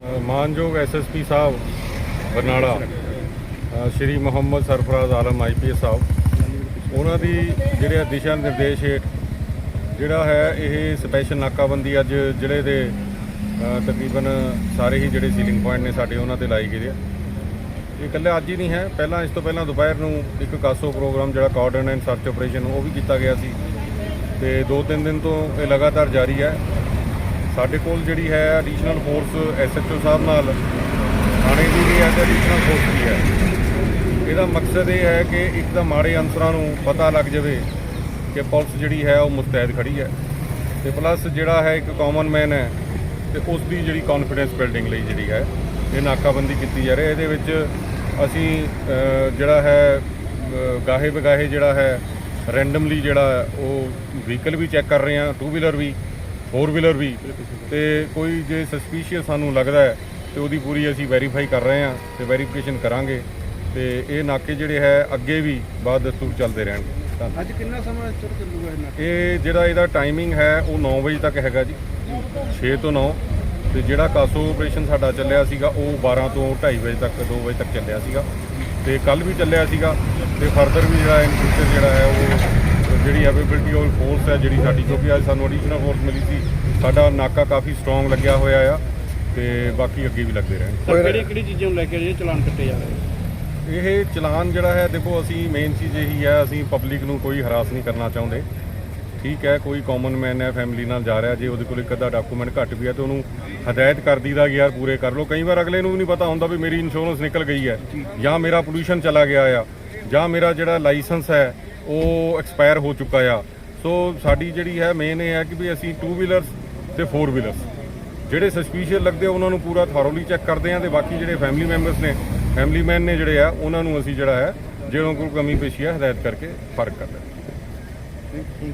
ਅ, ਮਾਨਯੋਗ ਐਸਐਸਪੀ ਸਾਹਿਬ ਬਰਨਾਲਾ ਸ਼੍ਰੀ ਮੁਹੰਮਦ ਸਰਫਰਾਜ਼ ਆਲਮ ਆਈਪੀਐਸ ਸਾਹਿਬ ਉਹਨਾਂ ਦੀ ਜਿਹੜੇ ਦਿਸ਼ਾ ਨਿਰਦੇਸ਼ ਹੇਠ ਜਿਹੜਾ ਹੈ ਇਹ ਸਪੈਸ਼ਲ ਨਾਕਾਬੰਦੀ ਅੱਜ ਜ਼ਿਲ੍ਹੇ ਦੇ ਤਕਰੀਬਨ ਸਾਰੇ ਹੀ ਜਿਹੜੇ ਸੀਲਿੰਗ ਪੁਆਇੰਟ ਨੇ ਸਾਡੇ ਉਹਨਾਂ ਤੇ ਲਾਈ ਗਏ ਆ ਇਹ ਇਕੱਲਾ ਅੱਜ ਹੀ ਨਹੀਂ ਹੈ ਪਹਿਲਾਂ ਇਸ ਤੋਂ ਪਹਿਲਾਂ ਦੁਪਹਿਰ ਨੂੰ ਇੱਕ ਕਾਸੋ ਪ੍ਰੋਗਰਾਮ ਜਿਹੜਾ ਕਾਰਡਨ ਸਰਚ ਆਪਰੇਸ਼ਨ ਉਹ ਵੀ ਕੀਤਾ ਗਿਆ ਸੀ ਤੇ ਦੋ ਤਿੰਨ ਦਿਨ ਤੋਂ ਇਹ ਲਗਾਤਾਰ ਜਾਰੀ ਹੈ। ਸਾਡੇ ਕੋਲ ਜਿਹੜੀ ਹੈ ਐਡੀਸ਼ਨਲ ਫੋਰਸ ਐਸਐਚਓ ਸਾਹਿਬ ਨਾਲ, ਥਾਣੇ ਦੀ ਵੀ ਹੈ ਤੇ ਐਡੀਸ਼ਨਲ ਫੋਰਸ ਵੀ ਹੈ। ਇਹਦਾ ਮਕਸਦ ਇਹ ਹੈ ਕਿ ਇੱਕ ਤਾਂ ਮਾੜੇ ਅਨਸਰਾਂ ਨੂੰ ਪਤਾ ਲੱਗ ਜਾਵੇ ਕਿ ਪੁਲਿਸ ਜਿਹੜੀ ਹੈ ਉਹ ਮੁਸਤੈਦ ਖੜੀ ਹੈ ਤੇ ਪਲੱਸ ਜਿਹੜਾ ਹੈ ਇੱਕ ਕਾਮਨ ਮੈਨ ਹੈ ਤੇ ਉਸ ਦੀ ਜਿਹੜੀ ਕੌਨਫੀਡੈਂਸ ਬਿਲਡਿੰਗ ਲਈ ਜਿਹੜੀ ਹੈ, ਇਹ ਨਾਕਾਬੰਦੀ ਕੀਤੀ ਜਾ ਰਹੀ ਹੈ। ਇਹਦੇ ਵਿੱਚ ਅਸੀਂ ਜਿਹੜਾ ਹੈ ਗਾਹੇ ਬਗਾਹੇ ਜਿਹੜਾ ਹੈ ਰੈਂਡਮਲੀ ਜਿਹੜਾ ਉਹ ਵਹੀਕਲ ਵੀ ਚੈੱਕ ਕਰ ਰਹੇ ਹਾਂ ਟੂ ਵੀਲਰ ਵੀ। ਫੋਰ ਵੀਲਰ ਵੀ ਤੇ ਕੋਈ ਜੇ ਸਸਪੀਸ਼ੀਅਸ ਸਾਨੂੰ ਲੱਗਦਾ ਹੈ ਤੇ ਉਹਦੀ ਪੂਰੀ ਅਸੀਂ ਵੈਰੀਫਾਈ ਕਰ ਰਹੇ ਹਾਂ ਤੇ ਵੈਰੀਫਿਕੇਸ਼ਨ ਕਰਾਂਗੇ ਤੇ ਇਹ ਨਾਕੇ ਜਿਹੜੇ ਹੈ ਅੱਗੇ ਵੀ ਬਾਅਦ ਦਸਤੂਰ ਚੱਲਦੇ ਰਹਿਣਗੇ। ਅੱਜ ਕਿੰਨਾ ਸਮਾਂ ਤੁਰ ਚੱਲੂਗਾ ਇਹ ਨਾਟਕ ਇਹ ਜਿਹੜਾ ਇਹਦਾ ਟਾਈਮਿੰਗ ਹੈ ਉਹ 9 ਵਜੇ ਤੱਕ ਹੈਗਾ ਜੀ। 6 ਤੋਂ 9 ਤੇ ਜਿਹੜਾ ਕਾਸੋ ਆਪਰੇਸ਼ਨ ਸਾਡਾ ਚੱਲਿਆ ਸੀਗਾ ਉਹ 12 ਤੋਂ 2:30 ਵਜੇ ਤੱਕ 2 ਵਜੇ ਤੱਕ ਚੱਲਿਆ ਸੀਗਾ। ਤੇ ਕੱਲ ਵੀ ਚੱਲਿਆ ਸੀਗਾ। ਤੇ ਫਰਦਰ ਵੀ ਜਿਹੜਾ ਇਨ ਫਿਊਚਰ ਜਿਹੜਾ ਹੈ ਉਹ ਜਿਹੜੀ ਅਵੇਬਿਲਿਟੀ ਆਫ ਫੋਰਸ ਹੈ ਜਿਹੜੀ ਸਾਡੀ ਕਿਉਂਕਿ ਅੱਜ ਸਾਨੂੰ ਐਡੀਸ਼ਨਲ ਫੋਰਸ ਮਿਲੀ ਸੀ ਸਾਡਾ ਨਾਕਾ ਕਾਫੀ ਸਟਰੋਂਗ ਲੱਗਿਆ ਹੋਇਆ ਆ ਤੇ ਬਾਕੀ ਅੱਗੇ ਵੀ ਲੱਗਦੇ ਰਹਿਣਗੇ। ਸਰ ਕਿਹੜੀ ਕਿਹੜੀ ਚੀਜ਼ਾਂ ਨੂੰ ਲੈ ਕੇ ਜਿਹੜੇ ਚਲਾਨ ਕੱਟੇ ਜਾ ਰਹੇ ਇਹ ਚਲਾਨ ਜਿਹੜਾ ਹੈ ਦੇਖੋ ਅਸੀਂ ਮੇਨ ਚੀਜ਼ ਇਹੀ ਹੈ ਅਸੀਂ ਪਬਲਿਕ ਨੂੰ ਕੋਈ ਹਰਾਸ ਨਹੀਂ ਕਰਨਾ ਚਾਹੁੰਦੇ। ਠੀਕ ਹੈ ਕੋਈ ਕਾਮਨ ਮੈਨ ਹੈ ਫੈਮਿਲੀ ਨਾਲ ਜਾ ਰਿਹਾ ਜੇ ਉਹਦੇ ਕੋਲ ਇੱਕ ਅੱਧਾ ਡਾਕੂਮੈਂਟ ਘੱਟ ਵੀ ਹੈ ਤੇ ਉਹਨੂੰ ਹਦਾਇਤ ਕਰ ਦੀਦਾ ਕਿ ਯਾਰ ਪੂਰੇ ਕਰ ਲਓ। ਕਈ ਵਾਰ ਅਗਲੇ ਨੂੰ ਵੀ ਨਹੀਂ ਪਤਾ ਹੁੰਦਾ ਵੀ ਮੇਰੀ ਇੰਸ਼ੋਰੈਂਸ ਨਿਕਲ ਗਈ ਹੈ ਜਾਂ ਮੇਰਾ ਪੋਲੂਸ਼ਨ ਚਲਾ ਗਿਆ ਆ ਜਾਂ ਮੇਰਾ ਜਿਹੜਾ ਲਾਇਸੈਂਸ ਹੈ ਉਹ ਐਕਸਪਾਇਰ ਹੋ ਚੁੱਕਾ ਆ। ਸੋ ਸਾਡੀ ਜਿਹੜੀ ਹੈ ਮੇਨ ਇਹ ਹੈ ਕਿ ਵੀ ਅਸੀਂ 2 ਵੀਲਰਸ ਤੇ 4 ਵੀਲਰਸ ਜਿਹੜੇ ਸਸਪੀਸ਼ੀਅਸ ਲੱਗਦੇ ਆ, ਉਹਨਾਂ ਨੂੰ ਪੂਰਾ ਥੋਰੋਲੀ ਚੈੱਕ ਕਰਦੇ ਆ ਤੇ ਬਾਕੀ ਜਿਹੜੇ ਫੈਮਿਲੀ ਮੈਂਬਰਸ ਨੇ ਫੈਮਿਲੀ ਮੈਨ ਨੇ ਜਿਹੜੇ ਆ, ਉਹਨਾਂ ਨੂੰ ਅਸੀਂ ਜਿਹੜਾ ਹੈ ਜਿਹੜਾ ਕੋਈ ਕਮੀ ਪੇਸ਼ੀ ਹੈ, ਹਦਾਇਤ ਕਰਕੇ ਫ਼ਰਕ ਕਰਦੇ ਹਾਂ।